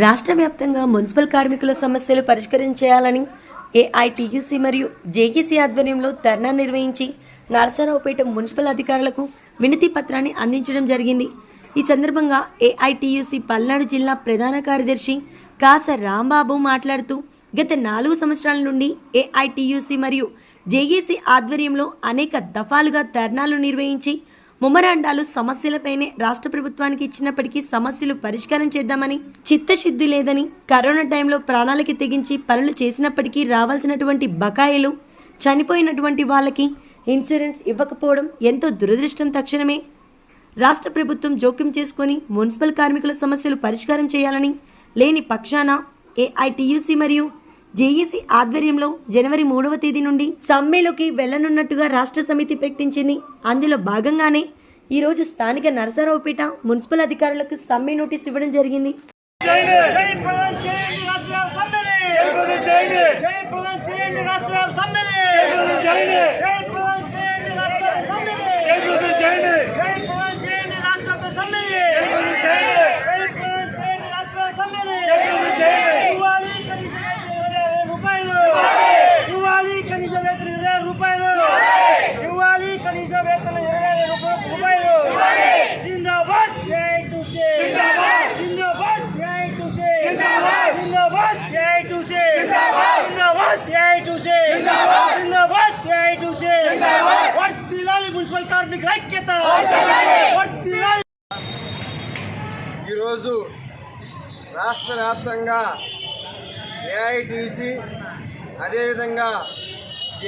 రాష్ట్ర వ్యాప్తంగా మున్సిపల్ కార్మికుల సమస్యలు పరిష్కరించేయాలని ఏఐటీయూసీ మరియు జేఈసీ ఆధ్వర్యంలో ధర్నా నిర్వహించి నరసరావుపేట మున్సిపల్ అధికారులకు వినతి పత్రాన్ని అందించడం జరిగింది. ఈ సందర్భంగా ఏఐటీయూసీ పల్నాడు జిల్లా ప్రధాన కార్యదర్శి కాస రాంబాబు మాట్లాడుతూ గత నాలుగు సంవత్సరాల నుండి ఏఐటీయూసీ మరియు జేఈసీ ఆధ్వర్యంలో అనేక దఫాలుగా ధర్నాలు నిర్వహించి ముమ్మరాండాలు సమస్యలపైనే రాష్ట్ర ప్రభుత్వానికి ఇచ్చినప్పటికీ సమస్యలు పరిష్కారం చేద్దామని చిత్తశుద్ధి లేదని కరోనా టైంలో ప్రాణాలకి తెగించి పనులు చేసినప్పటికీ రావాల్సినటువంటి బకాయిలు చనిపోయినటువంటి వాళ్ళకి ఇన్సూరెన్స్ ఇవ్వకపోవడం ఎంతో దురదృష్టం తక్షణమే. రాష్ట్ర ప్రభుత్వం జోక్యం చేసుకొని మున్సిపల్ కార్మికుల సమస్యలు పరిష్కారం చేయాలని లేని పక్షాన ఏఐటియుసి మరియు జేఈసీ ఆధ్వర్యంలో జనవరి మూడవ తేదీ నుండి సమ్మెలోకి వెళ్ళనున్నట్టుగా రాష్ట్ర సమితి ప్రకటించింది అందులో భాగంగానే ఈరోజు స్థానిక నరసరావుపేట మున్సిపల్ అధికారులకు సమ్మె నోటీస్ ఇవ్వడం జరిగింది జై ప్రధాన్ చేయండి రాష్ట్ర సమ్మెని జై ప్రధాన్ చేయండి రాష్ట్ర సమ్మెని జై ప్రధాన్ చేయండి రాష్ట్ర సమ్మెని జై ప్రధాన్ చేయండి రాష్ట్ర సమ్మెని జై ప్రధాన్ చేయండి రాష్ట్ర సమ్మెని ఇవ్వాలి కనీస వేతన ఇరవై రూపాయలు ఇవ్వాలి కనీస వేతన ఇరవై రూపాయలు ఇవ్వాలి కనీస వేతన ఇరవై రూపాయలు జిందాబాద్ జై టు సే జిందాబాద్ జై టు సే జిందాబాద్ జై టు సే జిందాబాద్ జై టు సే జిందాబాద్ జై టు సే వర్తిల్లాలి మున్సిపల్ ఐక్యత ఈరోజు రాష్ట్ర వ్యాప్తంగా ఏఐటీసీ అదేవిధంగా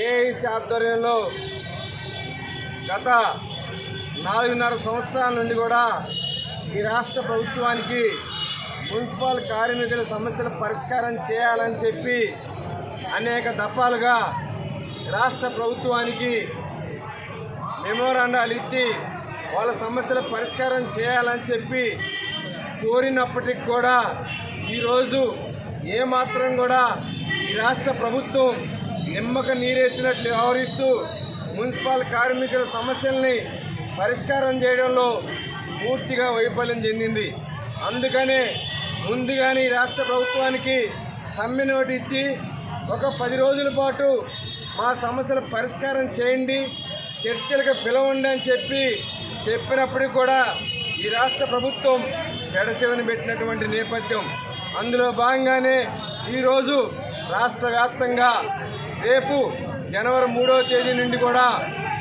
ఏఐసి ఆధ్వర్యంలో గత నాలుగున్నర సంవత్సరాల నుండి కూడా ఈ రాష్ట్ర ప్రభుత్వానికి మున్సిపల్ కార్మికుల సమస్యల పరిష్కారం చేయాలని చెప్పి అనేక దఫాలుగా రాష్ట్ర ప్రభుత్వానికి మెమోరాండాలు ఇచ్చి వాళ్ళ సమస్యల పరిష్కారం చేయాలని చెప్పి కోరినప్పటికి కూడా ఈరోజు ఏమాత్రం కూడా ఈ రాష్ట్ర ప్రభుత్వం నిమ్మక నీరెత్తినట్లు వ్యవహరిస్తూ మున్సిపల్ కార్మికుల సమస్యల్ని పరిష్కారం చేయడంలో పూర్తిగా వైఫల్యం చెందింది. అందుకనే ముందుగానే ఈ రాష్ట్ర ప్రభుత్వానికి సమ్మె నోటు ఇచ్చి ఒక పది రోజుల పాటు మా సమస్యల పరిష్కారం చేయండి చర్చలకు పిలవండి అని చెప్పి చెప్పినప్పటికీ కూడా ఈ రాష్ట్ర ప్రభుత్వం పెడచెవిని పెట్టినటువంటి నేపథ్యం. అందులో భాగంగానే ఈరోజు రాష్ట్ర వ్యాప్తంగా రేపు జనవరి మూడవ తేదీ నుండి కూడా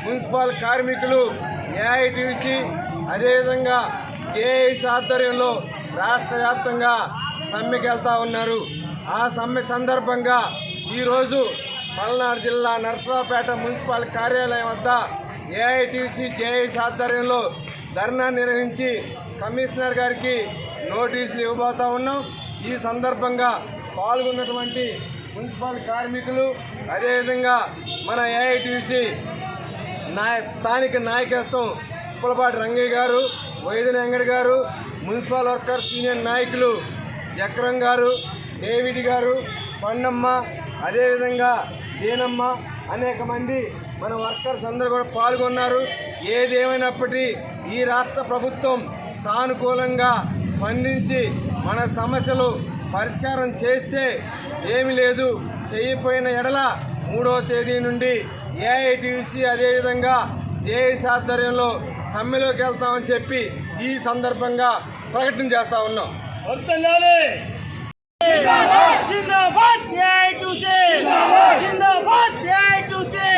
మున్సిపల్ కార్మికులు ఏఐటీసీ అదేవిధంగా జేఐస్ ఆధ్వర్యంలో రాష్ట్ర వ్యాప్తంగా సమ్మెకి వెళ్తూ ఉన్నారు. ఆ సమ్మె సందర్భంగా ఈరోజు పల్నాడు జిల్లా నర్సరావుపేట మున్సిపల్ కార్యాలయం వద్ద ఏఐటీసీ జేఐసి ఆధ్వర్యంలో ధర్నా నిర్వహించి కమిషనర్ గారికి నోటీసులు ఇవ్వబోతా ఉన్నాం. ఈ సందర్భంగా పాల్గొన్నటువంటి మున్సిపల్ కార్మికులు అదేవిధంగా మన ఏఐటీసీ నాయ స్థానిక నాయకత్వం ఉప్పలపాటి రంగయ్య గారు వైద్య వెంకట గారు మున్సిపల్ వర్కర్స్ యూనియన్ నాయకులు జక్రం గారు డేవిడ్ గారు పండమ్మ అదేవిధంగా దీనమ్మ అనేక మంది మన వర్కర్స్ అందరూ కూడా పాల్గొన్నారు. ఏదేమైనప్పటికీ ఈ రాష్ట్ర ప్రభుత్వం సానుకూలంగా స్పందించి మన సమస్యలు పరిష్కారం చేస్తే ఏమి లేదు. చేయకపోయిన ఎడల మూడవ తేదీ నుండి ఏఐటీసీ అదేవిధంగా జేఏసీ ఆధ్వర్యంలో సమ్మెలోకి వెళ్తామని చెప్పి ఈ సందర్భంగా ప్రకటన చేస్తా ఉన్నాం. జిందాబాద్ జై టు సే జిందాబాద్ జై టు సే